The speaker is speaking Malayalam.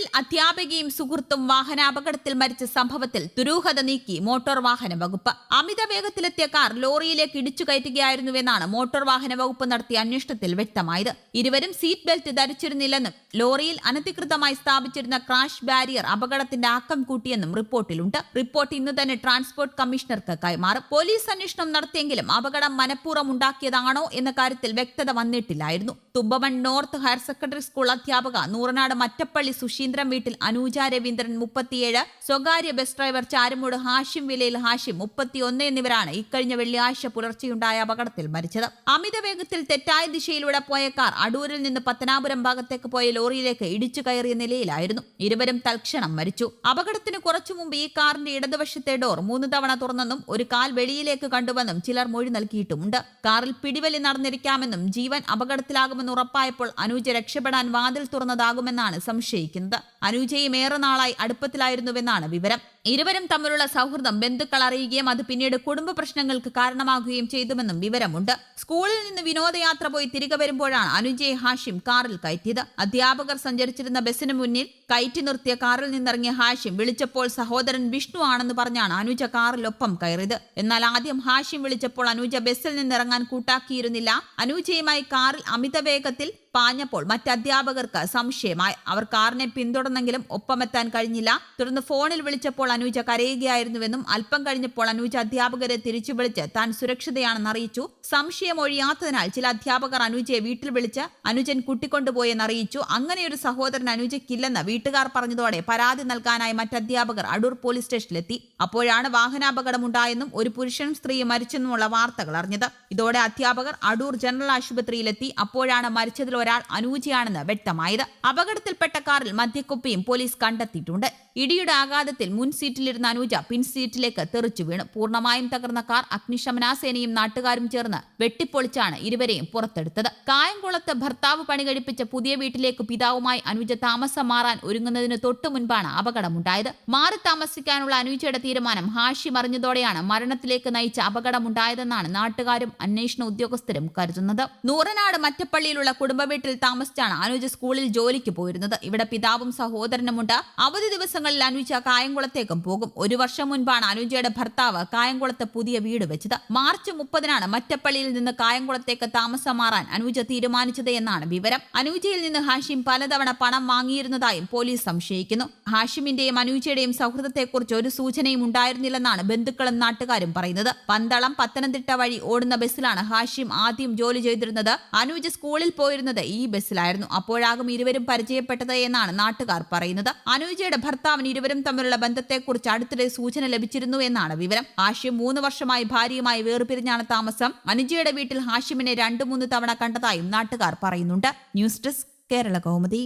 കണ്ണൂരിൽ അധ്യാപികയും സുഹൃത്തും വാഹനാപകടത്തിൽ മരിച്ച സംഭവത്തിൽ ദുരൂഹത നീക്കി മോട്ടോർ വാഹന വകുപ്പ്. അമിത വേഗത്തിലെത്തിയ കാർ ലോറിയിലേക്ക് ഇടിച്ചു കയറ്റുകയായിരുന്നുവെന്നാണ് മോട്ടോർ വാഹന വകുപ്പ് നടത്തിയ അന്വേഷണത്തിൽ വ്യക്തമായത്. ഇരുവരും സീറ്റ് ബെൽറ്റ് ധരിച്ചിരുന്നില്ലെന്നും ലോറിയിൽ അനധികൃതമായി സ്ഥാപിച്ചിരുന്ന ക്രാഷ് ബാരിയർ അപകടത്തിന്റെ ആക്കം കൂട്ടിയെന്നും റിപ്പോർട്ടിലുണ്ട്. റിപ്പോർട്ട് ഇന്ന് തന്നെ ട്രാൻസ്പോർട്ട് കമ്മീഷണർക്ക് കൈമാറും. പോലീസ് അന്വേഷണം നടത്തിയെങ്കിലും അപകടം മനഃപൂർവം ഉണ്ടാക്കിയതാണോ എന്ന കാര്യത്തിൽ വ്യക്തത വന്നിട്ടില്ലായിരുന്നു. Thumpamon north higher secondary school അധ്യാപക നൂറനാട് മറ്റപ്പള്ളി സുശീന്ദ്രൻ വീട്ടിൽ അനൂജ രവീന്ദ്രൻ മുപ്പത്തിയേഴ് സ്വകാര്യ ബസ് ഡ്രൈവർ ചാരുമൂട് ഹാഷിം വിലയിൽ ഹാഷിം മുപ്പത്തിയൊന്ന് എന്നിവരാണ് ഇക്കഴിഞ്ഞ വെള്ളിയാഴ്ച പുലർച്ചെയുണ്ടായ അപകടത്തിൽ മരിച്ചത്. അമിത വേഗത്തിൽ തെറ്റായ ദിശയിലൂടെ പോയ കാർ അടൂരിൽ നിന്ന് പത്തനാപുരം ഭാഗത്തേക്ക് പോയ ലോറിയിലേക്ക് ഇടിച്ചു കയറിയ നിലയിലായിരുന്നു. ഇരുവരും തൽക്ഷണം മരിച്ചു. അപകടത്തിന് കുറച്ചു മുമ്പ് ഈ കാറിന്റെ ഇടതുവശത്തെ ഡോർ മൂന്ന് തവണ തുറന്നെന്നും ഒരു കാൽ വെളിയിലേക്ക് കണ്ടുവെന്നും ചിലർ മൊഴി നൽകിയിട്ടുമുണ്ട്. കാറിൽ പിടിവലി നടന്നിരിക്കാമെന്നും ജീവൻ അപകടത്തിലാകുമെന്ന് ഉറപ്പായപ്പോൾ അനുജ രക്ഷപ്പെടാൻ വാതിൽ തുറന്നതാകുമെന്നാണ് സംശയിക്കുന്നത്. അനുജയും ഏറെ നാളായി അടുപ്പത്തിലായിരുന്നുവെന്നാണ് വിവരം. ഇരുവരും തമ്മിലുള്ള സൗഹൃദം ബന്ധുക്കൾ അറിയുകയും അത് പിന്നീട് കുടുംബ പ്രശ്നങ്ങൾക്ക് കാരണമാകുകയും ചെയ്തുവെന്നും വിവരമുണ്ട്. സ്കൂളിൽ നിന്ന് വിനോദയാത്ര പോയി തിരികെ വരുമ്പോഴാണ് അനുജയെ ഹാഷിം കാറിൽ കയറ്റിയത്. അധ്യാപകർ സഞ്ചരിച്ചിരുന്ന ബസ്സിന് മുന്നിൽ കയറ്റി നിർത്തിയ കാറിൽ നിന്നിറങ്ങിയ ഹാഷിം വിളിച്ചപ്പോൾ സഹോദരൻ വിഷ്ണു ആണെന്ന് പറഞ്ഞാണ് അനുജ കാറിലൊപ്പം കയറിയത്. എന്നാൽ ആദ്യം ഹാഷിം വിളിച്ചപ്പോൾ അനുജ ബസ്സിൽ നിന്നിറങ്ങാൻ കൂട്ടാക്കിയിരുന്നില്ല. അനുജയുമായി കാറിൽ അമിത വേഗത്തിൽ പാഞ്ഞപ്പോൾ മറ്റധ്യാപകർക്ക് സംശയമായി. അവർ കാറിനെ പിന്തുടർന്നെങ്കിലും ഒപ്പമെത്താൻ കഴിഞ്ഞില്ല. തുടർന്ന് ഫോണിൽ വിളിച്ചപ്പോൾ അനൂജ കരയുകയായിരുന്നുവെന്നും അല്പം കഴിഞ്ഞപ്പോൾ അനൂജ അധ്യാപകരെ തിരിച്ചു വിളിച്ച് താൻ സുരക്ഷിതയാണെന്ന് അറിയിച്ചു. സംശയം ഒഴിയാത്തതിനാൽ ചില അധ്യാപകർ അനുജയെ വീട്ടിൽ വിളിച്ച് അനുജൻ കുട്ടിക്കൊണ്ടുപോയെന്ന് അറിയിച്ചു. അങ്ങനെയൊരു സഹോദരൻ അനുജയ്ക്കില്ലെന്ന് വീട്ടുകാർ പറഞ്ഞതോടെ പരാതി നൽകാനായി മറ്റധ്യാപകർ അടൂർ പോലീസ് സ്റ്റേഷനിലെത്തി. അപ്പോഴാണ് വാഹനാപകടമുണ്ടായെന്നും ഒരു പുരുഷനും സ്ത്രീയും മരിച്ചെന്നുമുള്ള വാർത്തകൾ അറിഞ്ഞത്. ഇതോടെ അധ്യാപകർ അടൂർ ജനറൽ ആശുപത്രിയിലെത്തി. അപ്പോഴാണ് മരിച്ചതിൽ ഒരാൾ അനൂജയാണെന്ന് വ്യക്തമായത്. അപകടത്തിൽപ്പെട്ട കാറിൽ മദ്യക്കുപ്പിയും പോലീസ് കണ്ടെത്തിയിട്ടുണ്ട്. ഇടിയുടെ ആഘാതത്തിൽ മുൻ സീറ്റിലിരുന്ന അനൂജ പിൻ സീറ്റിലേക്ക് തെറിച്ചു വീണു. പൂർണമായും തകർന്ന കാർ അഗ്നിശമനാസേനയും നാട്ടുകാരും ചേർന്ന് വെട്ടിപ്പൊളിച്ചാണ് ഇരുവരെയും പുറത്തെടുത്തത്. കായംകുളത്ത് ഭർത്താവ് പണി കഴിപ്പിച്ച പുതിയ വീട്ടിലേക്ക് പിതാവുമായി അനുജ താമസം മാറാൻ ഒരുങ്ങുന്നതിന് തൊട്ടു മുൻപാണ് അപകടമുണ്ടായത്. മാറി താമസിക്കാനുള്ള അനുജയുടെ തീരുമാനം ഹാഷി മറിഞ്ഞതോടെയാണ് മരണത്തിലേക്ക് നയിച്ച അപകടമുണ്ടായതെന്നാണ് നാട്ടുകാരും അന്വേഷണ ഉദ്യോഗസ്ഥരും കരുതുന്നത്. നൂറനാട് മറ്റപ്പള്ളിയിലുള്ള കുടുംബ വീട്ടിൽ താമസിച്ചാണ് അനുജ സ്കൂളിൽ ജോലിക്ക് പോയിരുന്നത്. ഇവിടെ പിതാവും സഹോദരനുമുണ്ട്. അവധി ദിവസങ്ങളിൽ അനുജ കായംകുളത്തേക്കും പോകും. ഒരു വർഷം മുൻപാണ് അനുജയുടെ ഭർത്താവ് കായംകുളത്ത് പുതിയ വീട് വെച്ചത്. മാർച്ച് മുപ്പതിനാണ് മറ്റപ്പള്ളിയിൽ നിന്ന് കായംകുളത്തേക്ക് താമസം മാറാൻ അനുജ തീരുമാനിച്ചത് എന്നാണ് വിവരം. അനുജയിൽ നിന്ന് ഹാഷിം പലതവണ പണം വാങ്ങിയിരുന്നതായും പോലീസ് സംശയിക്കുന്നു. ഹാഷിമിന്റെയും അനുജയുടെയും സൗഹൃദത്തെക്കുറിച്ച് ഒരു സൂചനയും ഉണ്ടായിരുന്നില്ലെന്നാണ് ബന്ധുക്കളും നാട്ടുകാരും പറയുന്നത്. പന്തളം പത്തനംതിട്ട വഴി ഓടുന്ന ബസ്സിലാണ് ഹാഷിം ആദ്യം ജോലി ചെയ്തിരുന്നത്. അനുജ സ്കൂളിൽ പോയിരുന്നത് പോകുന്നത് ഈ ബസ്സിലായിരുന്നു. അപ്പോഴാകും ഇരുവരും പരിചയപ്പെട്ടത് എന്നാണ് നാട്ടുകാർ പറയുന്നത്. അനുജയുടെ ഭർത്താവിന് ഇരുവരും തമ്മിലുള്ള ബന്ധത്തെക്കുറിച്ച് അടുത്തിടെ സൂചന ലഭിച്ചിരുന്നു എന്നാണ് വിവരം. ഹാഷ്യം മൂന്ന് വർഷമായി ഭാര്യയുമായി വേർപിരിഞ്ഞാണ് താമസം. അനുജയുടെ വീട്ടിൽ ഹാഷിമിനെ രണ്ടു മൂന്ന് തവണ കണ്ടതായും നാട്ടുകാർ പറയുന്നുണ്ട്. News desk Kerala Kaumudi.